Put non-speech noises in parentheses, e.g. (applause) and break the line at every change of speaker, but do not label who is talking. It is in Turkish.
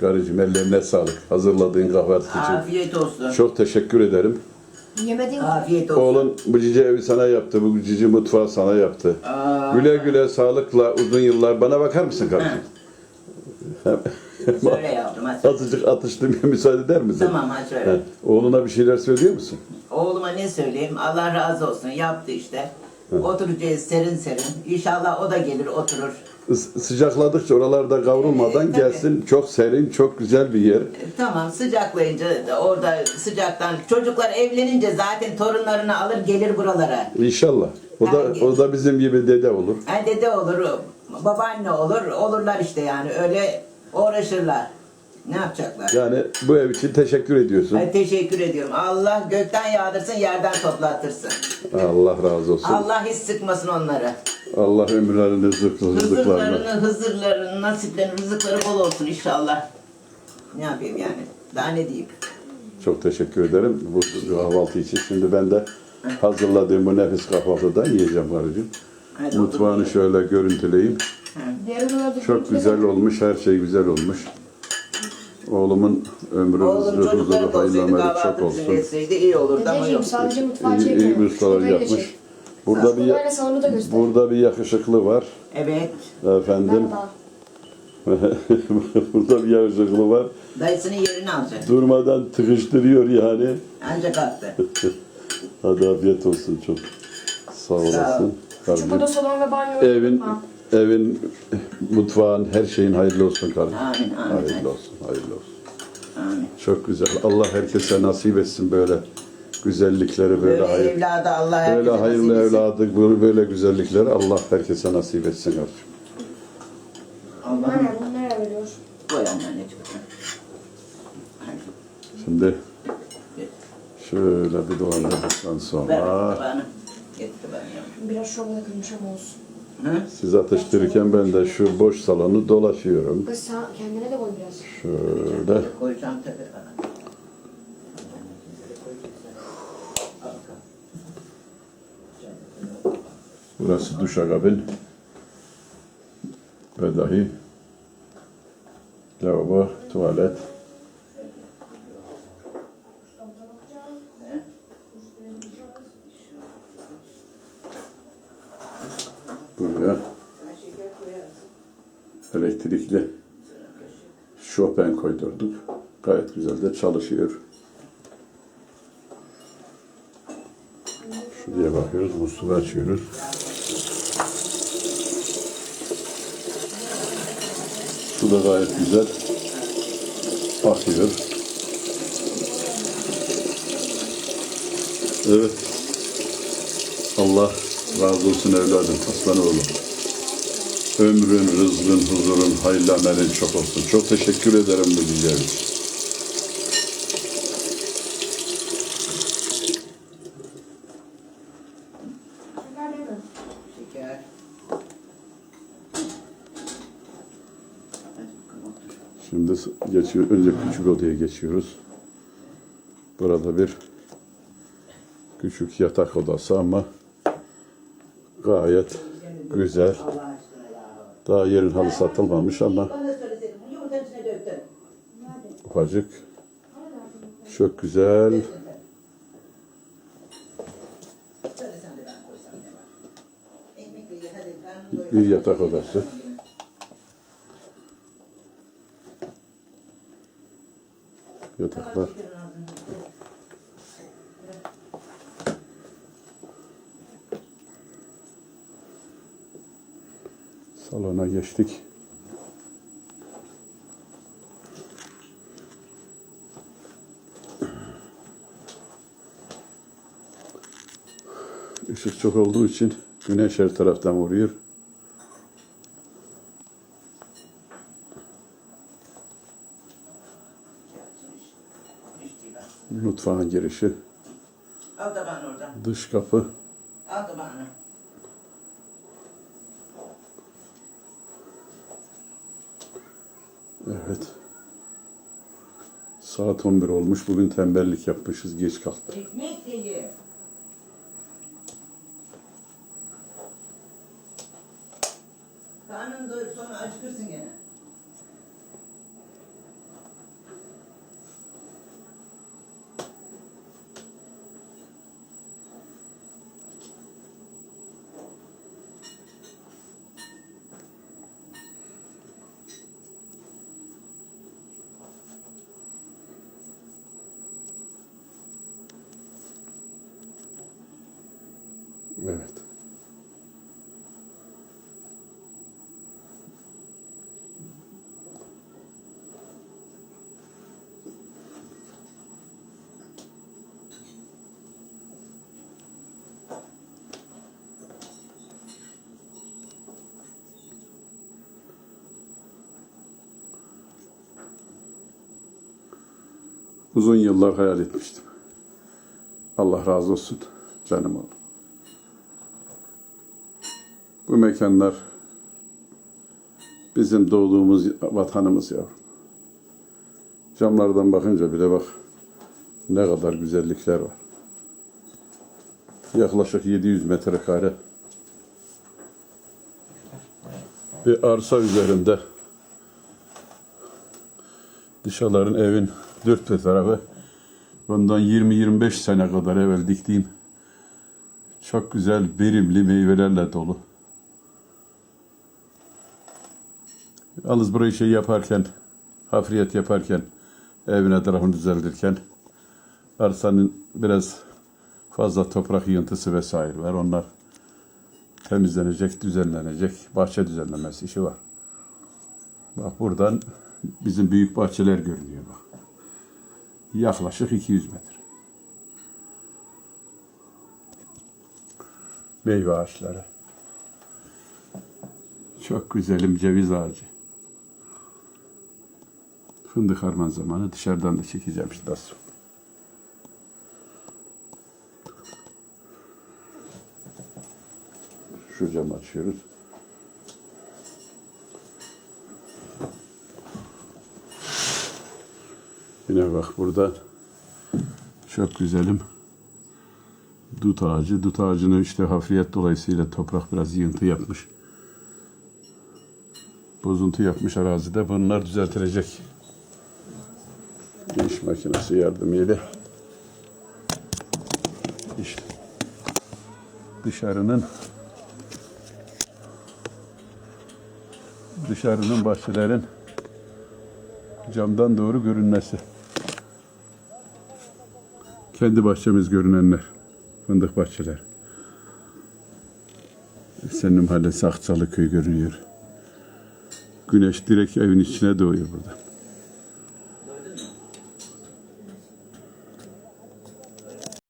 Karıcığım ellerine sağlık. Hazırladığın kahvaltı için.
Afiyet olsun.
Çok teşekkür ederim.
Yemedin mi?
Afiyet olsun.
Oğlun bu cici evi sana yaptı, bu cici mutfağı sana yaptı.
Aa,
Güle güle, sağlıkla, uzun yıllar. Bana bakar mısın kardeşim?
söyle yavrum hadi.
Azıcık atıştırmaya müsaade eder misin?
Tamam hadi söyle.
He. Oğluna bir şeyler söylüyor musun?
Oğluma ne söyleyeyim? Allah razı olsun. Yaptı işte. Oturacağız serin serin. İnşallah o da gelir oturur.
Is- Sıcakladıkça oralarda kavrulmadan
Evet, tabii.
gelsin. Çok serin, çok güzel bir yer.
E, Tamam sıcaklayınca da orada sıcaktan çocuklar evlenince zaten torunlarını alır gelir buralara.
İnşallah. O da o da bizim gibi dede olur.
Ha, dede olur, babaanne olur, olurlar işte yani öyle uğraşırlar. Ne yapacaklar?
Yani bu ev için teşekkür ediyorsun.
Ay, teşekkür ediyorum. Allah gökten yağdırsın, yerden toplatırsın.
Allah razı olsun.
Allah hiç sıkmasın onları.
Allah ömürlerini, rızık- rızıklarını.
Hızırlarını, hızırlarını, nasiplerini, rızıkları bol olsun inşallah. Ne yapayım yani? Daha ne diyeyim?
Çok teşekkür ederim bu kahvaltı için. Şimdi ben de hazırladığım bu nefis kahvaltıda yiyeceğim karıcığım.
Hadi
Mutfağını şöyle görüntüleyeyim. Çok güzel olmuş, her şey güzel olmuş. Oğlumun ömrü,
Oğlum
huzuru,
çocuklar
huzuru,
da olsaydı
hayırlı çok
kahvaltı
olsun.
etseydi iyi olurdu ama
Dedeciğim
yok.
sadece mutfağı
İyi, iyi bir ustalar yapmış.
çek.
Burada bir
Burayla salonu da göster.
burada bir yakışıklı var
Evet.
efendim.
Merhaba. (laughs)
burada bir yakışıklı var.
Dayısının yerini alacak.
Durmadan tıkıştırıyor yani.
Ancak kalktı. (laughs)
Hadi afiyet olsun çok. Sağ olasın.
Küçük
Kardeşim.
oda salon ve banyo.
Evin
unutma.
Evin mutfağın her şeyin hayırlı olsun kardeşim.
Amin, amin.
Hayırlı olsun, hayırlı olsun.
Amin.
Çok güzel. Allah herkese nasip etsin böyle güzellikleri böyle,
Böyle
hayır,
evladı Allah herkese
böyle hayırlı
nasip etsin.
evladı böyle, böyle güzellikleri Allah herkese nasip etsin kardeşim.
Allah'ım
nereye veriyor?
koy anneciğim.
Şimdi şöyle bir dolandırdıktan
Ver
sonra
yavrum.
Biraz kırmış ama olsun.
Hı?
siz atıştırırken ben de şu boş salonu dolaşıyorum.
Kız sen kendine de koy biraz.
Şöyle
Koyacağım tabii.
burası duşakabin ve dahi elektrikli Chopin koydurduk. Gayet güzel de çalışıyor. Şuraya bakıyoruz, musluğu açıyoruz. Su da gayet güzel akıyor. Evet. Allah razı olsun evladım, aslan oğlum. Ömrün, rızkın, huzurun, hayırlı amelin çok olsun. Çok teşekkür ederim bu güzel. Şimdi geçiyor, önce küçük odaya geçiyoruz. Burada bir küçük yatak odası ama gayet güzel. Daha yerin halı satılmamış ama ufacık. Çok güzel. Bir yatak odası. Yataklar. Salona geçtik. (clears throat) Işık çok olduğu için güneş her taraftan vuruyor. Mutfağın girişi, dış kapı, evet. Saat 11 olmuş. Bugün tembellik yapmışız, geç kalktık.
Ekmek de.
Evet. Uzun yıllar hayal etmiştim. Allah razı olsun canım oğlum. Bu mekanlar bizim doğduğumuz vatanımız yavrum. Camlardan bakınca bile bak ne kadar güzellikler var. Yaklaşık 700 metrekare bir arsa üzerinde dışarıların evin dört tarafı bundan 20-25 sene kadar evvel diktiğim çok güzel verimli meyvelerle dolu. Yalnız burayı şey yaparken, hafriyet yaparken, evin etrafını düzeltirken arsanın biraz fazla toprak yığıntısı vesaire var. Onlar temizlenecek, düzenlenecek. Bahçe düzenlemesi işi var. Bak buradan bizim büyük bahçeler görünüyor bak. Yaklaşık 200 metre. Meyve ağaçları. Çok güzelim ceviz ağacı. Fındık harman zamanı dışarıdan da çekeceğim işte az sonra. Şu camı açıyoruz. Yine bak burada çok güzelim dut ağacı. Dut ağacını işte hafriyet dolayısıyla toprak biraz yığıntı yapmış. Bozuntu yapmış arazide. Bunlar düzeltilecek. İş makinesi yardımıyla işte dışarının dışarının bahçelerin camdan doğru görünmesi. Kendi bahçemiz görünenler. Fındık bahçeler. Senin mahallesi Akçalı köy görünüyor. Güneş direkt evin içine doğuyor burada.